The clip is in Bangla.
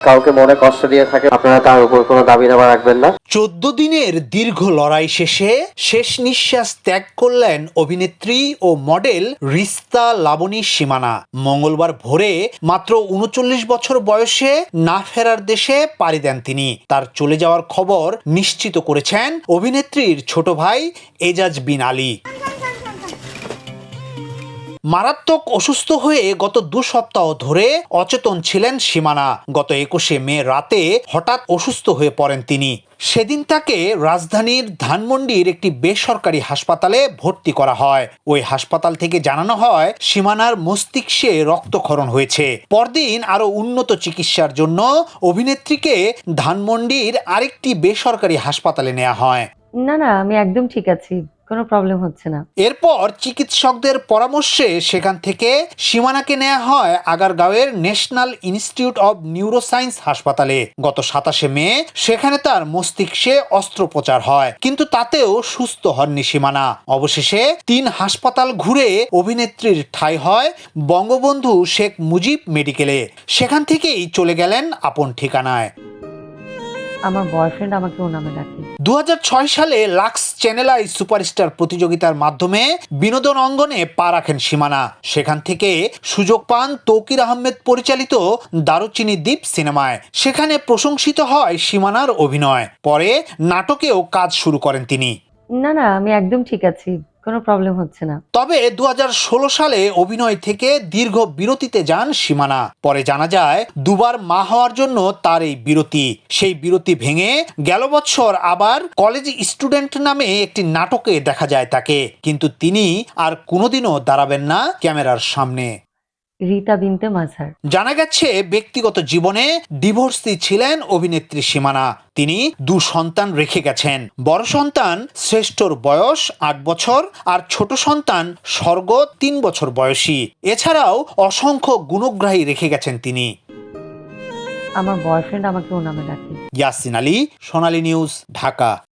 কাউকে মনে কষ্ট দিয়ে থাকে, আপনারা তার উপর কোনো দাবি দাবা রাখবেন না। চোদ্দ দিনের দীর্ঘ লড়াই শেষে শেষ নিঃশ্বাস ত্যাগ করলেন অভিনেত্রী ও মডেল রিস্তা লাবণী সীমানা। মঙ্গলবার ভোরে মাত্র উনচল্লিশ বছর বয়সে না ফেরার দেশে পাড়ি দেন তিনি। তার চলে যাওয়ার খবর নিশ্চিত করেছেন অভিনেত্রীর ছোট ভাই এজাজ বিন আলী। মারাত্মক অসুস্থ হয়ে গত দু সপ্তাহ ধরে অচেতন ছিলেন সীমানা। গত একুশে মে রাতে হঠাৎ অসুস্থ হয়ে পড়েন তিনি। সেদিন তাকে রাজধানীর ধানমন্ডির একটি বেসরকারি হাসপাতালে ভর্তি করা হয়। ওই হাসপাতাল থেকে জানানো হয়, সীমানার মস্তিষ্কে রক্তক্ষরণ হয়েছে। পরদিন আরও উন্নত চিকিৎসার জন্য অভিনেত্রীকে ধানমন্ডির আরেকটি বেসরকারি হাসপাতালে নেওয়া হয়। না না, আমি একদম ঠিক আছি। কোনো প্রবলেম হচ্ছে না। এরপর চিকিৎসকদের পরামর্শে সেখান থেকে সীমানাকে নেওয়া হয় আগারগাঁওয়ের ন্যাশনাল ইনস্টিটিউট অব নিউরোসায়েন্স হাসপাতালে। গত সাতাশে মে সেখানে তার মস্তিষ্কে অস্ত্রোপচার হয়, কিন্তু তাতেও সুস্থ হননি সীমানা। অবশেষে তিন হাসপাতাল ঘুরে অভিনেত্রীর ঠাঁই হয় বঙ্গবন্ধু শেখ মুজিব মেডিকেলে। সেখান থেকেই চলে গেলেন আপন ঠিকানায়। আমার বয়ফ্রেন্ড আমাকে ও নামে ডাকে। দু সালে লাক্স চ্যানেল আই সুপারস্টার প্রতিযোগিতার মাধ্যমে বিনোদন অঙ্গনে পা রাখেন সীমানা। সেখান থেকে সুযোগ পান তৌকির আহমেদ পরিচালিত দারুচিনি দ্বীপ সিনেমায়। সেখানে প্রশংসিত হয় সীমানার অভিনয়। পরে নাটকেও কাজ শুরু করেন তিনি। না না আমি একদম ঠিক আছি। কোনো প্রবলেম হচ্ছে না। তবে দু সালে অভিনয় থেকে দীর্ঘ বিরতিতে যান সীমানা। পরে জানা যায়, দুবার মা হওয়ার জন্য তার এই বিরতি। সেই বিরতি ভেঙে গেল বছর আবার কলেজ স্টুডেন্ট নামে একটি নাটকে দেখা যায় তাকে। কিন্তু তিনি আর কোনোদিনও দাঁড়াবেন না ক্যামেরার সামনে। রিতা বিনতে মাঝার। জানা গেছে ব্যক্তিগত জীবনে ডিভোর্সি ছিলেন অভিনেত্রী সীমানা। তিনি দু সন্তান রেখে গেছেন। বড় সন্তান শ্রেষ্ঠর বয়স আট বছর আর ছোট সন্তান স্বর্গ তিন বছর বয়সী। এছাড়াও অসংখ্য গুণগ্রাহী রেখে গেছেন তিনি। আমার বয়ফ্রেন্ড আমাকে ও নামে ডাকে। ইয়াসিন আলী সোনালী নিউজ ঢাকা।